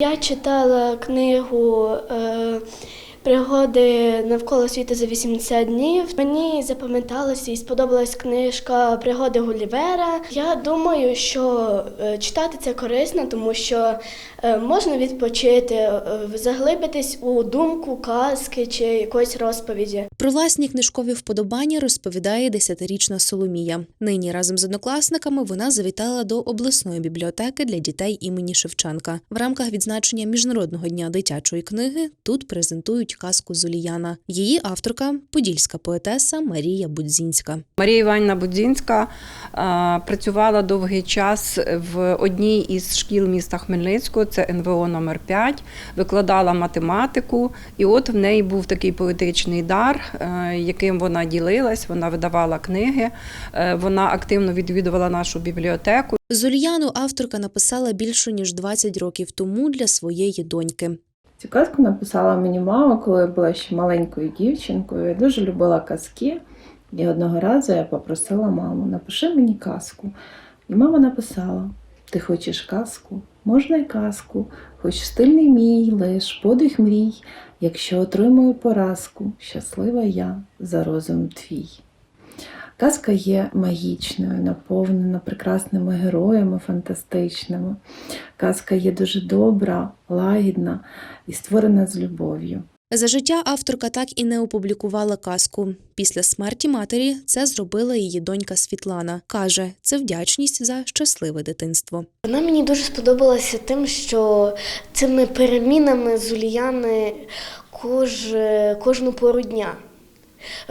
Я читала книгу е, Пригоди навколо світу за 80 днів. Мені запам'яталася і сподобалась книжка Пригоди Гулівера. Я думаю, що е, читати це корисно, тому що е, можна відпочити, е, заглибитись у думку казки чи якоїсь розповіді. Про власні книжкові вподобання розповідає десятирічна Соломія. Нині разом з однокласниками вона завітала до обласної бібліотеки для дітей імені Шевченка. В рамках відзначення міжнародного дня дитячої книги тут презентують казку Зуліяна. Її авторка подільська поетеса Марія Будзінська. Марія Іванівна Будзінська е, працювала довгий час в одній із шкіл міста Хмельницького, це НВО номер 5 викладала математику, і от в неї був такий поетичний дар, е, яким вона ділилась. Вона видавала книги, е, вона активно відвідувала нашу бібліотеку. Зуліяну авторка написала більше ніж 20 років тому для своєї доньки. Цю казку написала мені мама, коли я була ще маленькою дівчинкою. Я дуже любила казки. І одного разу я попросила маму, напиши мені казку. І мама написала: Ти хочеш казку? Можна й казку, хоч стильний мій, лиш подих мрій, якщо отримую поразку, щаслива я за розум твій. Казка є магічною, наповнена прекрасними героями фантастичними. Казка є дуже добра, лагідна і створена з любов'ю. За життя авторка так і не опублікувала казку. Після смерті матері це зробила її донька Світлана. Каже, це вдячність за щасливе дитинство. Вона мені дуже сподобалася тим, що цими перемінами Зуліяни кож, кожну пору дня.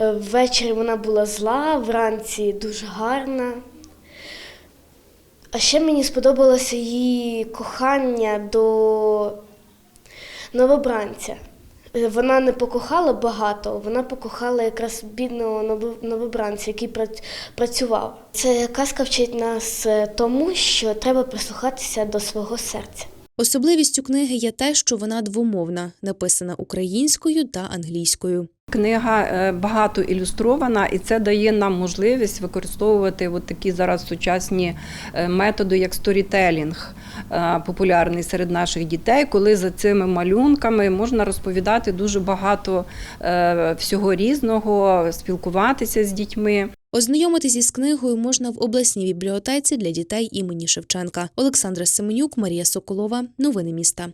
Е, Ввечері вона була зла, вранці дуже гарна. А ще мені сподобалося її кохання до новобранця. Е, Вона не покохала багато, вона покохала якраз бідного новобранця, який працював. Ця казка вчить нас е, тому, що треба прислухатися до свого серця. Особливістю книги є те, що вона двомовна, написана українською та англійською. Книга е, багато ілюстрована, і це дає нам можливість використовувати от такі зараз сучасні е, методи, як сторітелінг, е, популярний серед наших дітей, коли за цими малюнками можна розповідати дуже багато всього різного, спілкуватися з дітьми. Ознайомитись із книгою можна в обласній бібліотеці для дітей імені Шевченка. Олександра Семенюк, Марія Соколова. Новини міста.